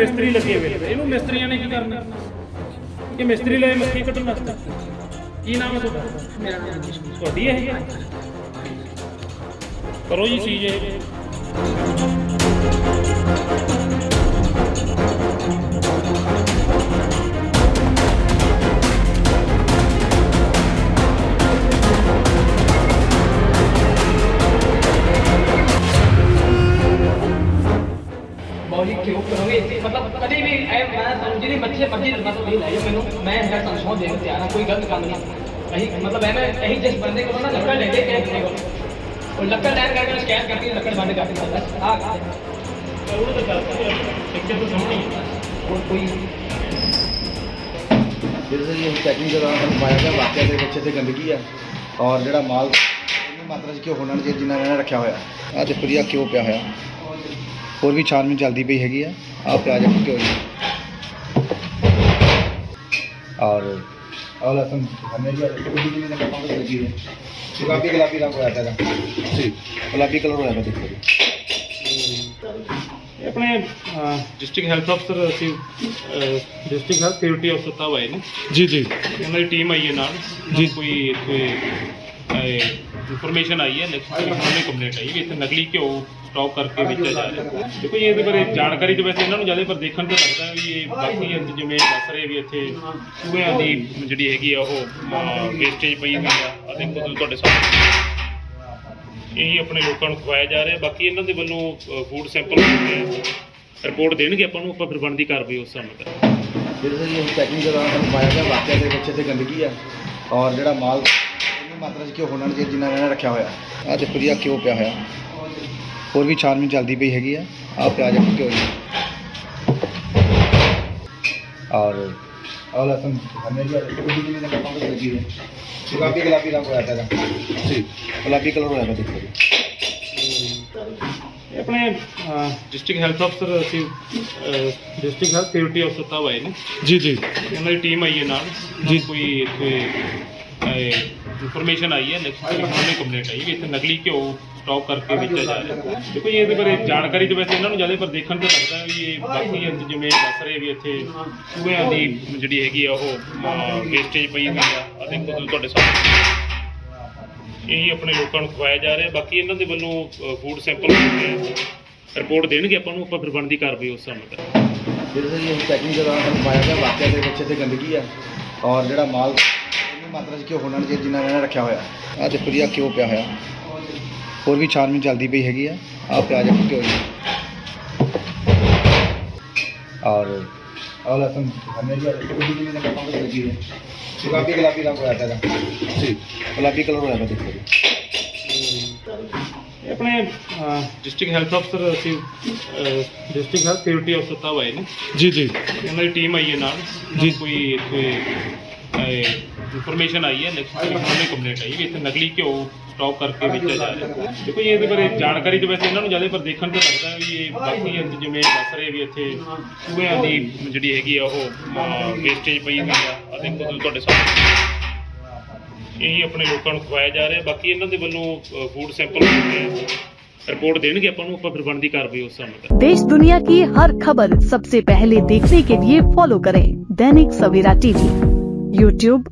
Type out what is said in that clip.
ਮਿਸਤਰੀ ਲੱਗੇ ਹੋਏ ਨੇ। ਇਹਨੂੰ ਮਿਸਤਰੀਆਂ ਨੇ ਕੀ ਕਰਨਾ? ਕਿ ਮਿਸਤਰੀ ਲਏ ਮੱਖੀ ਕੱਢਣ ਵਾਸਤੇ। ਕੀ ਨਾਮ ਹੈ ਤੁਹਾਡਾ? ਮੇਰਾ ਨਾਮ ਜੀ ਤੁਹਾਡੀ ਇਹ? ਕਰੋ ਜੀ ਚੀਜ਼ ਇਹ। ਬਹੁਤ ਹੀ ਕਿਉਂ ਕਰੋਗੇ? ਮਤਲਬ ਕਦੇ ਵੀ ਐ ਮੈਂ ਤੁਹਾਨੂੰ ਜਿਹੜੀ ਮੱਛੀ ਮਰਜ਼ੀ ਮਤਲਬ ਇਹ ਲੈ ਜਾਓ ਮੈਨੂੰ। ਮੈਂ ਹੈ ਤੁਹਾਨੂੰ ਸੌਂ ਦੇਣ ਤਿਆਰ ਹਾਂ ਕੋਈ ਗਲਤ ਕੰਮ ਨਹੀਂ। ਅਹੀਂ ਮਤਲਬ ਐਵੇਂ ਅਹੀਂ ਜਿਸ ਬੰਦੇ ਕੋਲ ਨਾ ਲੱਕੜ ਲੈ ਕੇ ਗਏ ਆਪਣੇ ਕੋਲ ਉਹ ਲੱਕੜ ਲੈਣ ਕਰਕੇ ਸ਼ਿਕਾਇਤ ਕਰਤੀ ਲੱਕੜ ਬੰਦ ਕਰ ਦਿੱਤਾ ਬਸ ਹੈ। ਉਹ ਤਾਂ ਗੱਲ ਪਿਕਚਰ ਤੋਂ ਸਾਹਮਣੇ ਹੀ ਹੈ। ਹੋਰ ਕੋਈ? ਜਿਸ ਦੀ ਅਸੀਂ ਚੈਕਿੰਗ ਦੌਰਾਨ ਸਾਨੂੰ ਪਾਇਆ ਗਿਆ ਵਾਕਿਆ ਦੇ ਵਿੱਚ ਇੱਥੇ ਗੰਦਗੀ ਆ। ਔਰ ਜਿਹੜਾ ਮਾਲ ਮਾਤਰਾ 'ਚ ਘਿਓ ਹੋਣਾ ਨਹੀਂ ਜਿੰਨਾ ਇਹਨਾਂ ਨੇ ਰੱਖਿਆ ਹੋਇਆ। ਆ ਦੇਖੋ ਜੀ ਆ ਘਿਓ ਪਿਆ ਹੋਇਆ। ਹੋਰ ਵੀ ਛਾਨਬੀਨ ਚੱਲਦੀ ਪਈ ਹੈਗੀ ਆ। ਆ ਜਾ ਘਿਓ ਜੀ ਔਰ ਔਰ ਲਸਣ ਹਮੇ ਜੀ ਦੇਖੋ ਜੀ ਕਿੰਨੇ ਦਾ ਕੰਮ ਲੱਗੀ ਹੈ। ਗੁਲਾਬੀ ਗੁਲਾਬੀ ਰੰਗ ਹੋਇਆ ਹੈਗਾ ਜੀ। ਗੁਲਾਬੀ ਕਲਰ ਹੋਇਆ ਹੈਗਾ ਦੇਖੋ ਜੀ। ਇਹ ਆਪਣੇ ਡਿਸਟ੍ਰਿਕਟ ਹੈਲਥ ਅਫਸਰ ਅਸੀਂ ਡਿਸਟ੍ਰਿਕਟ ਹੈਲਥ ਸਿਕਿਉਰਿਟੀ ਅਫਸਰ ਸਾਹਿਬ ਆਏ ਨੇ। ਜੀ ਜੀ। ਉਹਨਾਂ ਦੀ ਟੀਮ ਆਈ ਹੈ ਨਾਲ। ਜੀ। ਕੋਈ ਕੋਈ ਇਨਫੋਰਮੇਸ਼ਨ ਆਈ ਹੈ ਨੈਕਸਟ ਉਹਨੇ ਆਈ ਵੀ ਇੱਥੇ ਨਕਲੀ ਘਿਓ ਸਟਾਕ ਕਰਕੇ ਵੇਚਿਆ ਜਾ ਰਿਹਾ ਦੇਖੋ ਜੀ, ਇਹਦੇ ਬਾਰੇ ਜਾਣਕਾਰੀ ਤਾਂ ਵੈਸੇ ਇਹਨਾਂ ਨੂੰ ਜ਼ਿਆਦਾ, ਪਰ ਦੇਖਣ ਤੇ ਲੱਗਦਾ ਵੀ ਇਹ ਬਾਕੀ ਇਹ ਜਿਵੇਂ ਦੱਸ ਰਹੇ ਵੀ ਇੱਥੇ ਚੂਹਿਆਂ ਦੀ ਜਿਹੜੀ ਹੈਗੀ ਆ ਉਹ ਵੇਸਟੇਜ ਪਈ ਹੋਈ ਆ। ਆ ਦੇਖੋ ਤੁਸੀਂ ਤੁਹਾਡੇ ਸਾਹਮਣੇ। ਇਹੀ ਆਪਣੇ ਲੋਕਾਂ ਨੂੰ ਖਵਾਇਆ ਜਾ ਰਿਹਾ। ਬਾਕੀ ਇਹਨਾਂ ਦੇ ਵੱਲੋਂ ਫੂਡ ਸੈਂਪਲ ਰਿਪੋਰਟ ਦੇਣਗੇ ਆਪਾਂ ਨੂੰ, ਆਪਾਂ ਫਿਰ ਬਣਦੀ ਕਾਰਵਾਈ ਉਸ ਹਿਸਾਬ ਨਾਲ ਕਰਾਂਗੇ। ਜਿਸ ਦੀ ਅਸੀਂ ਪਾਇਆ ਗਿਆ, ਵਾਕਿਆ ਦੇ ਵਿੱਚ ਇੱਥੇ ਗੰਦਗੀ ਆ। ਔਰ ਜਿਹੜਾ ਮਾਲ ਮਾਤਰਾ 'ਚ ਘਿਓ ਹੋਣਾ ਨਹੀਂ ਜਿੰਨਾ ਇਹਨਾਂ ਨੇ ਰੱਖਿਆ ਹੋਇਆ। ਆ ਦੇਖੋ ਜੀ ਆ ਘਿਓ ਪਿਆ ਹੋਇਆ। ਹੋਰ ਵੀ ਛਾਨਬੀਨ ਚੱਲਦੀ ਪਈ ਹੈਗੀ ਆ। ਆ ਪਿਆ ਜਾ ਘਿਓ ਜੀ। ਔਰ ਔਰ ਲਸਣ ਹਮੇ ਜੀ ਦੇਖੋ ਜੀ ਕਿੰਨੇ ਦਾ ਕੰਮ ਲੱਗੀ ਹੈ ਗੁਲਾਬੀ ਗੁਲਾਬੀ ਰੰਗ ਹੋਇਆ ਹੈਗਾ ਜੀ। ਗੁਲਾਬੀ ਕਲਰ ਹੋਇਆ ਦੇਖੋ ਜੀ। ਇਹ ਆਪਣੇ ਡਿਸਟ੍ਰਿਕਟ ਹੈਲਥ ਅਫਸਰ ਅਸੀਂ ਡਿਸਟ੍ਰਿਕਟ ਹੈਲਥ ਸਿਕਿਉਰਿਟੀ ਅਫਸਰ ਸਾਹਿਬ ਆਏ ਨੇ। ਜੀ ਜੀ। ਉਹਨਾਂ ਦੀ ਟੀਮ ਆਈ ਹੈ ਨਾਲ। ਜੀ। ਕੋਈ ਕੋਈ ਇਨਫੋਰਮੇਸ਼ਨ ਆਈ ਹੈ ਨੈਕਸਟ ਕੰਪਲੇਂਟ ਆਈ ਵੀ ਇੱਥੇ ਨਕਲੀ ਘਿਓ ਸਟਾਕ ਕਰਕੇ ਵੇਚਿਆ ਜਾ ਰਿਹਾ ਦੇਖੋ ਜੀ, ਇਹਦੇ ਬਾਰੇ ਜਾਣਕਾਰੀ ਤਾਂ ਵੈਸੇ ਇਹਨਾਂ ਨੂੰ ਜ਼ਿਆਦਾ, ਪਰ ਦੇਖਣ ਤੇ ਲੱਗਦਾ ਵੀ ਇਹ ਬਾਕੀ ਇਹ ਜਿਵੇਂ ਦੱਸ ਰਹੇ ਵੀ ਇੱਥੇ ਚੂਹਿਆਂ ਦੀ ਜਿਹੜੀ ਹੈਗੀ ਆ ਉਹ ਵੇਸਟੇਜ ਪਈ ਹੋਈ ਆ। ਆ ਦੇਖੋ ਤੁਸੀਂ ਤੁਹਾਡੇ ਸਾਹਮਣੇ। ਇਹੀ ਆਪਣੇ ਲੋਕਾਂ ਨੂੰ ਖਵਾਇਆ ਜਾ ਰਿਹਾ ਬਾਕੀ ਇਹਨਾਂ ਦੇ ਵੱਲੋਂ ਫੂਡ ਸੈਂਪਲ ਰਿਪੋਰਟ ਦੇਣਗੇ ਆਪਾਂ ਨੂੰ, ਆਪਾਂ ਫਿਰ ਬਣਦੀ ਕਾਰਵਾਈ ਉਸ ਸਮੇਂ ਤੱਕ ਕਰਾਂਗੇ। ਜਿਸ ਦੀ ਪਾਇਆ ਗਿਆ, ਵਾਕਿਆ ਦੇ ਵਿੱਚ ਇੱਥੇ ਗੰਦਗੀ ਆ। ਔਰ ਜਿਹੜਾ ਮਾਲ ਮਾਤਰਾ 'ਚ ਘਿਓ ਹੋਣਾ ਨਹੀਂ ਜਿੰਨਾ ਇਹਨਾਂ ਨੇ ਰੱਖਿਆ ਹੋਇਆ। ਆ ਦੇਖੋ ਜੀ ਆ ਘਿਓ ਪਿਆ ਹੋਇਆ। ਹੋਰ ਵੀ ਛਾਨਬੀਨ ਚੱਲਦੀ ਪਈ ਹੈਗੀ ਆ। ਆ ਪਿਆ ਜਾ ਘਿਓ ਜੀ। ਔਰ ਔਰ ਲਸਣ ਹਮੇ ਜੀ ਜੀ ਗੁਲਾਬੀ ਗੁਲਾਬੀ ਰੰਗ ਹੋਇਆ ਹੈਗਾ ਜੀ। ਗੁਲਾਬੀ ਕਲਰ ਹੋਇਆ ਦੇਖੋ ਜੀ। ਆਪਣੇ ਡਿਸਟ੍ਰਿਕਟ ਹੈਲਥ ਅਫਸਰ ਅਸੀਂ ਡਿਸਟ੍ਰਿਕਟ ਹੈਲਥ ਸਿਕਿਉਰਿਟੀ ਅਫਸਰ ਸਾਹਿਬ ਆਏ ਨੇ। ਜੀ ਜੀ। ਉਹਨਾਂ ਦੀ ਟੀਮ ਆਈ ਹੈ ਨਾਲ। ਜੀ। ਕੋਈ ਕੋਈ ਇਨਫੋਰਮੇਸ਼ਨ ਆਈ ਹੈ ਨੈਕਸਟ ਉਹਨੇ ਕੰਪਲੇਂਟ ਆਈ ਵੀ ਇੱਥੇ ਨਕਲੀ ਘਿਓ ਸਟਾਕ ਕਰਕੇ ਵੇਚਿਆ ਜਾ ਰਿਹਾ ਦੇਖੋ ਜੀ ਇਹਦੇ ਬਾਰੇ ਜਾਣਕਾਰੀ ਤਾਂ ਵੈਸੇ ਇਹਨਾਂ ਨੂੰ ਜ਼ਿਆਦਾ ਪਰ ਦੇਖਣ ਤੇ ਲੱਗਦਾ ਵੀ ਇਹ ਬਾਕੀ ਇਹ ਜਿਵੇਂ ਦੱਸ ਰਹੇ ਵੀ ਇੱਥੇ ਚੂਹਿਆਂ ਦੀ ਜਿਹੜੀ ਹੈਗੀ ਆ ਉਹ ਵੇਸਟੇਜ ਪਈ ਹੋਈ ਆ ਆ ਦੇਖੋ ਤੁਸੀਂ ਤੁਹਾਡੇ ਸਾਹਮਣੇ ਇਹੀ ਆਪਣੇ ਲੋਕਾਂ ਨੂੰ ਖਵਾਇਆ ਜਾ ਰਿਹਾ ਬਾਕੀ ਇਹਨਾਂ ਦੇ ਵੱਲੋਂ ਫੂਡ ਸੈਂਪਲ ਰਿਪੋਰਟ ਦੇਣਗੇ ਆਪਾਂ ਨੂੰ ਆਪਾਂ ਫਿਰ ਬਣਦੀ ਕਾਰਵਾਈ ਉਸ ਹਿਸਾਬ ਨਾਲ ਕਰਾਂਗੇ। देश दुनिया की हर खबर सबसे पहले देखने के लिए फॉलो करें दैनिक सवेरा टीवी यूट्यूब